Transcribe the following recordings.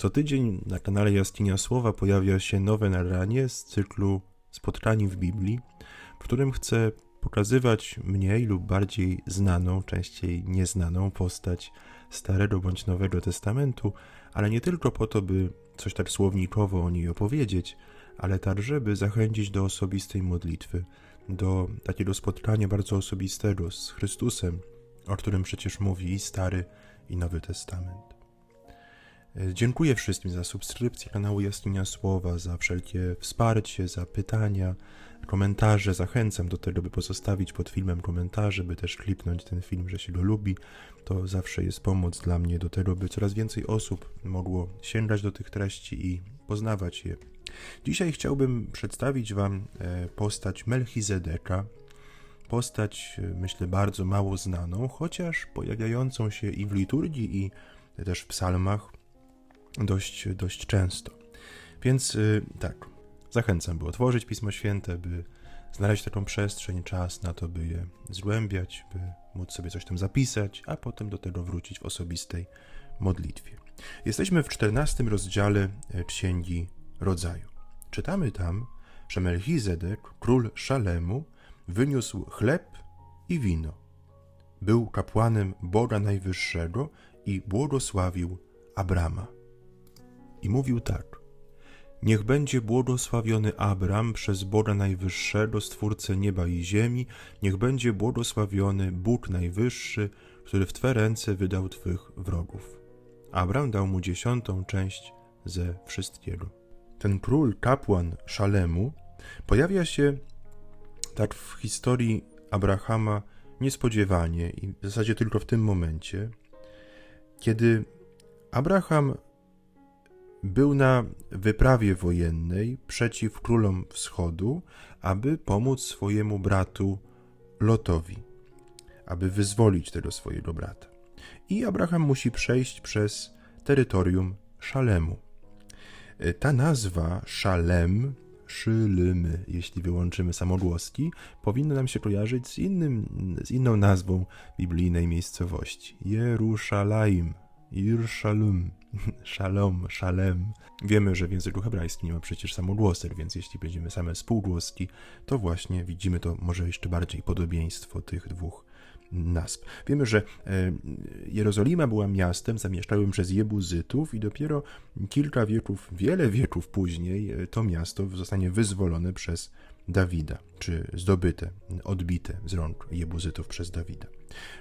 Co tydzień na kanale Jaskinia Słowa pojawia się nowe nagranie z cyklu Spotkani w Biblii, w którym chcę pokazywać mniej lub bardziej znaną, częściej nieznaną postać Starego bądź Nowego Testamentu, ale nie tylko po to, by coś tak słownikowo o niej opowiedzieć, ale także, by zachęcić do osobistej modlitwy, do takiego spotkania bardzo osobistego z Chrystusem, o którym przecież mówi i Stary, i Nowy Testament. Dziękuję wszystkim za subskrypcję kanału Jaskinia Słowa, za wszelkie wsparcie, za pytania, komentarze. Zachęcam do tego, by pozostawić pod filmem komentarze, by też klipnąć ten film, że się go lubi. To zawsze jest pomoc dla mnie do tego, by coraz więcej osób mogło sięgać do tych treści i poznawać je. Dzisiaj chciałbym przedstawić Wam e, postać Melchizedeka, postać, e, myślę, bardzo mało znaną, chociaż pojawiającą się i w liturgii, i też w psalmach dość, dość często. Więc y, tak, zachęcam, by otworzyć Pismo Święte, by znaleźć taką przestrzeń, czas na to, by je zgłębiać, by móc sobie coś tam zapisać, a potem do tego wrócić w osobistej modlitwie. Jesteśmy w czternastym rozdziale e, Księgi Rodzaju. Czytamy tam, że Melchizedek, król Szalemu, wyniósł chleb i wino. Był kapłanem Boga Najwyższego i błogosławił Abrama. I mówił tak: Niech będzie błogosławiony Abram przez Boga Najwyższego, Stwórcę nieba i ziemi, niech będzie błogosławiony Bóg Najwyższy, który w Twe ręce wydał Twych wrogów. Abram dał mu dziesiątą część ze wszystkiego. Ten król, kapłan Szalemu, pojawia się tak w historii Abrahama niespodziewanie i w zasadzie tylko w tym momencie, kiedy Abraham był na wyprawie wojennej przeciw królom wschodu, aby pomóc swojemu bratu Lotowi, aby wyzwolić tego swojego brata. I Abraham musi przejść przez terytorium Szalemu. Ta nazwa Szalem, Szylymy, jeśli wyłączymy samogłoski, powinna nam się kojarzyć z, innym, z inną nazwą biblijnej miejscowości Jeruszalaim, Irszalum, Szalom, Szalem. Wiemy, że w języku hebrajskim nie ma przecież samogłosek, więc jeśli będziemy same spółgłoski, to właśnie widzimy to może jeszcze bardziej podobieństwo tych dwóch nazw. Wiemy, że e, Jerozolima była miastem zamieszkałym przez Jebuzytów i dopiero kilka wieków, wiele wieków później e, to miasto zostanie wyzwolone przez Dawida, czy zdobyte, odbite z rąk Jebuzytów przez Dawida.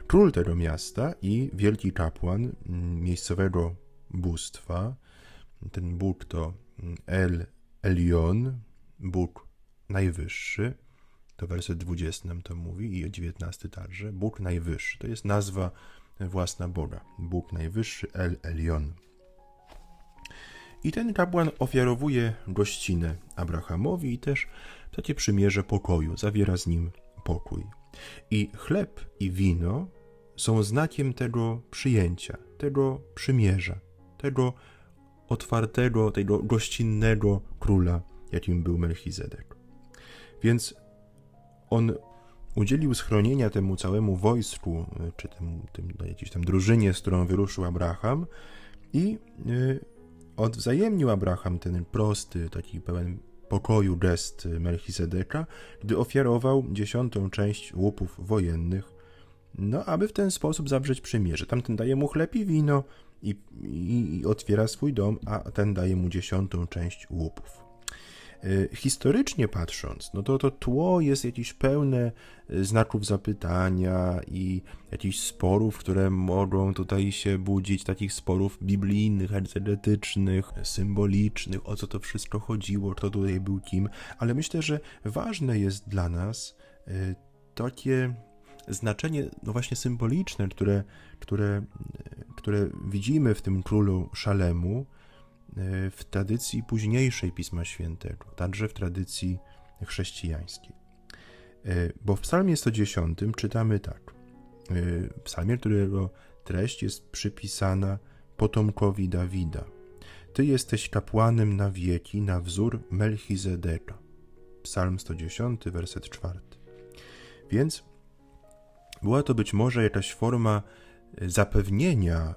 Król tego miasta i wielki kapłan mm, miejscowego bóstwa, ten Bóg to El Elion, Bóg najwyższy, to werset 20 nam to mówi i 19 także, Bóg najwyższy, to jest nazwa własna Boga, Bóg najwyższy El Elion. I ten kapłan ofiarowuje gościnę Abrahamowi i też takie przymierze pokoju, zawiera z nim pokój. I chleb i wino są znakiem tego przyjęcia, tego przymierza, tego otwartego, tego gościnnego króla, jakim był Melchizedek. Więc on udzielił schronienia temu całemu wojsku, czy tym, tym jakiejś tam drużynie, z którą wyruszył Abraham i y, odwzajemnił Abraham ten prosty, taki pełen pokoju gest Melchizedeka, gdy ofiarował dziesiątą część łupów wojennych, no aby w ten sposób zawrzeć przymierze. Tamten daje mu chleb i wino i, i, i otwiera swój dom, a ten daje mu dziesiątą część łupów. Y, historycznie patrząc, no to to tło jest jakieś pełne y, znaków zapytania i jakichś sporów, które mogą tutaj się budzić, takich sporów biblijnych, egzegetycznych, symbolicznych, o co to wszystko chodziło, kto tutaj był kim, ale myślę, że ważne jest dla nas y, takie znaczenie, no właśnie symboliczne, które, które, które widzimy w tym królu Szalemu, E, w tradycji późniejszej Pisma Świętego, także w tradycji chrześcijańskiej. E, bo w Psalmie 110 czytamy tak. E, psalmie, którego treść jest przypisana potomkowi Dawida. Ty jesteś kapłanem na wieki, na wzór Melchizedeka. Psalm 110, werset 4. Więc była to być może jakaś forma zapewnienia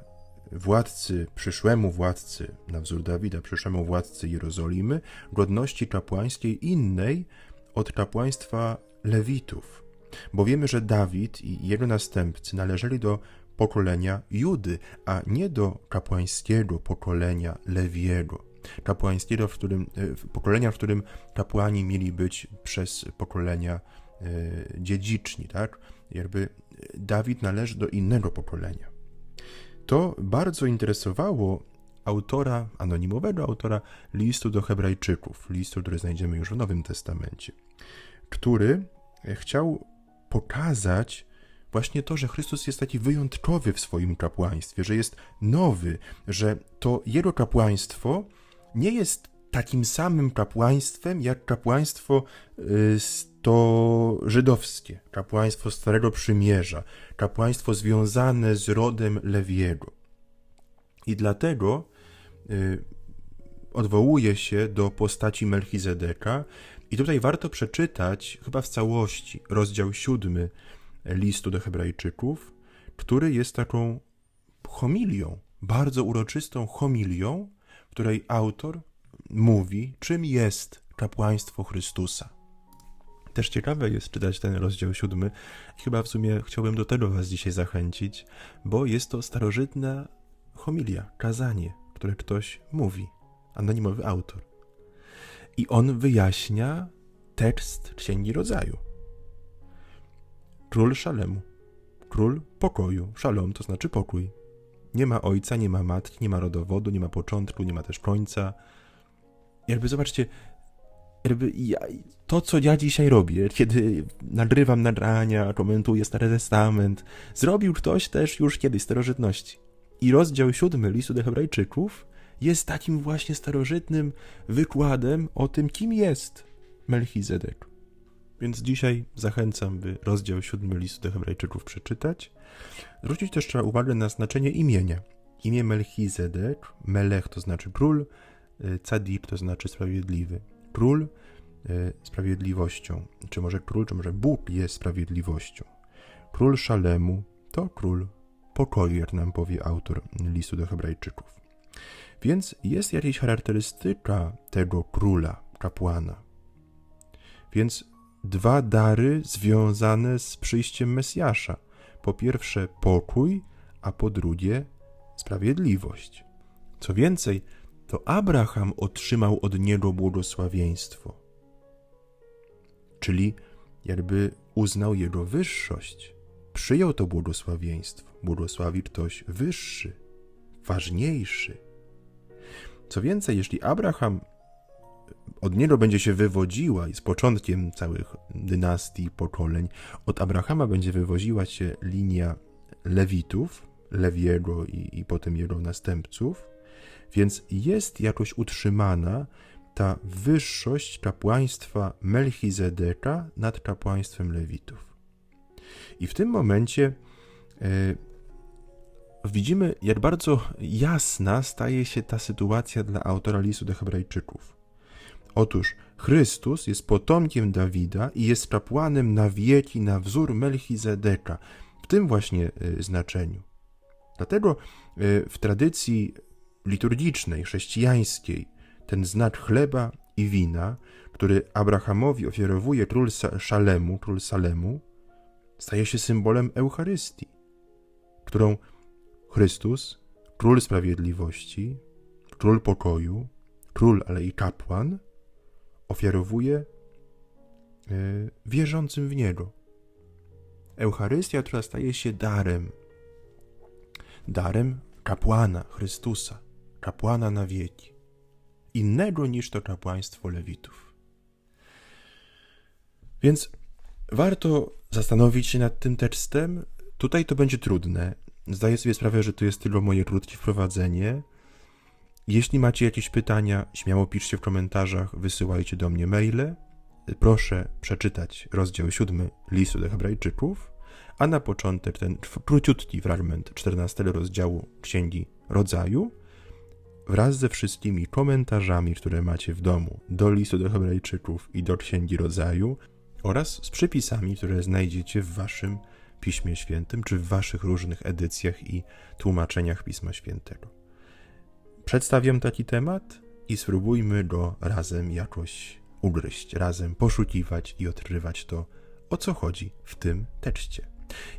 władcy, przyszłemu władcy, na wzór Dawida, przyszłemu władcy Jerozolimy, godności kapłańskiej innej od kapłaństwa Lewitów. Bo wiemy, że Dawid i jego następcy należeli do pokolenia Judy, a nie do kapłańskiego pokolenia Lewiego. Kapłańskiego, w którym, e, pokolenia, w którym kapłani mieli być przez pokolenia e, dziedziczni, tak? Jakby Dawid należy do innego pokolenia. To bardzo interesowało autora, anonimowego autora listu do Hebrajczyków, listu, który znajdziemy już w Nowym Testamencie, który chciał pokazać właśnie to, że Chrystus jest taki wyjątkowy w swoim kapłaństwie, że jest nowy, że to jego kapłaństwo nie jest takim samym kapłaństwem jak kapłaństwo y, to żydowskie, kapłaństwo Starego Przymierza, kapłaństwo związane z rodem Lewiego. I dlatego y, odwołuje się do postaci Melchizedeka i tutaj warto przeczytać chyba w całości rozdział siódmy listu do Hebrajczyków, który jest taką homilią, bardzo uroczystą homilią, w której autor mówi, czym jest kapłaństwo Chrystusa. Też ciekawe jest czytać ten rozdział siódmy. Chyba w sumie chciałbym do tego Was dzisiaj zachęcić, bo jest to starożytna homilia, kazanie, które ktoś mówi, anonimowy autor. I on wyjaśnia tekst Księgi Rodzaju. Król Szalemu, król pokoju. Szalom to znaczy pokój. Nie ma ojca, nie ma matki, nie ma rodowodu, nie ma początku, nie ma też końca. Jakby zobaczcie, jakby ja, to, co ja dzisiaj robię, kiedy nagrywam nagrania, komentuję Stary Testament, zrobił ktoś też już kiedyś starożytności. I rozdział siódmy listu do Hebrajczyków jest takim właśnie starożytnym wykładem o tym, kim jest Melchizedek. Więc dzisiaj zachęcam, by rozdział siódmy listu do Hebrajczyków przeczytać. Zwrócić też trzeba uwagę na znaczenie imienia. Imię Melchizedek, Melech to znaczy król, Cadik to znaczy sprawiedliwy. Król y, sprawiedliwością, czy może król, czy może Bóg jest sprawiedliwością. Król Szalemu to król pokoju, jak nam powie autor listu do Hebrajczyków. Więc jest jakaś charakterystyka tego króla, kapłana. Więc dwa dary związane z przyjściem Mesjasza. Po pierwsze pokój, a po drugie sprawiedliwość. Co więcej, to Abraham otrzymał od niego błogosławieństwo. Czyli jakby uznał jego wyższość. Przyjął to błogosławieństwo. Błogosławi ktoś wyższy, ważniejszy. Co więcej, jeśli Abraham od niego będzie się wywodziła i z początkiem całych dynastii, pokoleń, od Abrahama będzie wywoziła się linia Lewitów, Lewiego i, i potem jego następców, więc jest jakoś utrzymana ta wyższość kapłaństwa Melchizedeka nad kapłaństwem Lewitów. I w tym momencie e, widzimy, jak bardzo jasna staje się ta sytuacja dla autora listu do Hebrajczyków. Otóż Chrystus jest potomkiem Dawida i jest kapłanem na wieki na wzór Melchizedeka, w tym właśnie e, znaczeniu. Dlatego e, w tradycji liturgicznej, chrześcijańskiej, ten znak chleba i wina, który Abrahamowi ofiarowuje król Szalemu, król Salemu, staje się symbolem Eucharystii, którą Chrystus, król sprawiedliwości, król pokoju, król, ale i kapłan, ofiarowuje e, wierzącym w Niego. Eucharystia, która staje się darem, darem kapłana Chrystusa, kapłana na wieki, innego niż to kapłaństwo Lewitów. Więc warto zastanowić się nad tym tekstem. Tutaj to będzie trudne. Zdaję sobie sprawę, że to jest tylko moje krótkie wprowadzenie. Jeśli macie jakieś pytania, śmiało piszcie w komentarzach, wysyłajcie do mnie maile. Proszę przeczytać rozdział 7 listu do Hebrajczyków, a na początek ten króciutki fragment 14 rozdziału Księgi Rodzaju wraz ze wszystkimi komentarzami, które macie w domu do listu do Hebrajczyków i do Księgi Rodzaju oraz z przypisami, które znajdziecie w waszym Piśmie Świętym, czy w waszych różnych edycjach i tłumaczeniach Pisma Świętego. Przedstawiam taki temat i spróbujmy go razem jakoś ugryźć, razem poszukiwać i odkrywać to, o co chodzi w tym tekście.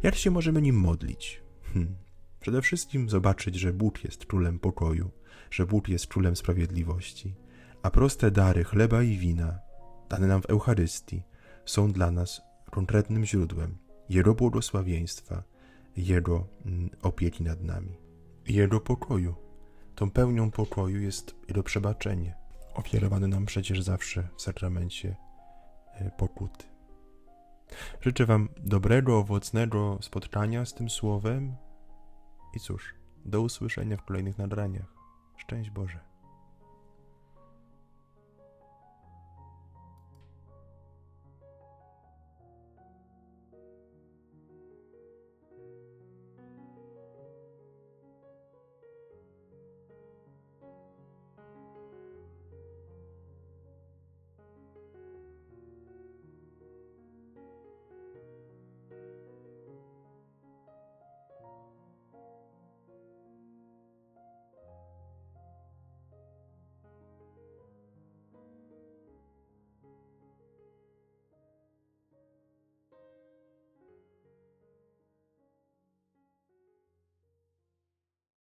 Jak się możemy nim modlić? Hmm. Przede wszystkim zobaczyć, że Bóg jest królem pokoju, że Bóg jest królem sprawiedliwości, a proste dary chleba i wina, dane nam w Eucharystii, są dla nas konkretnym źródłem Jego błogosławieństwa, Jego mm, opieki nad nami, Jego pokoju. Tą pełnią pokoju jest Jego przebaczenie, ofiarowane nam przecież zawsze w sakramencie e, pokuty. Życzę Wam dobrego, owocnego spotkania z tym słowem i cóż, do usłyszenia w kolejnych nagraniach. Szczęść Boże.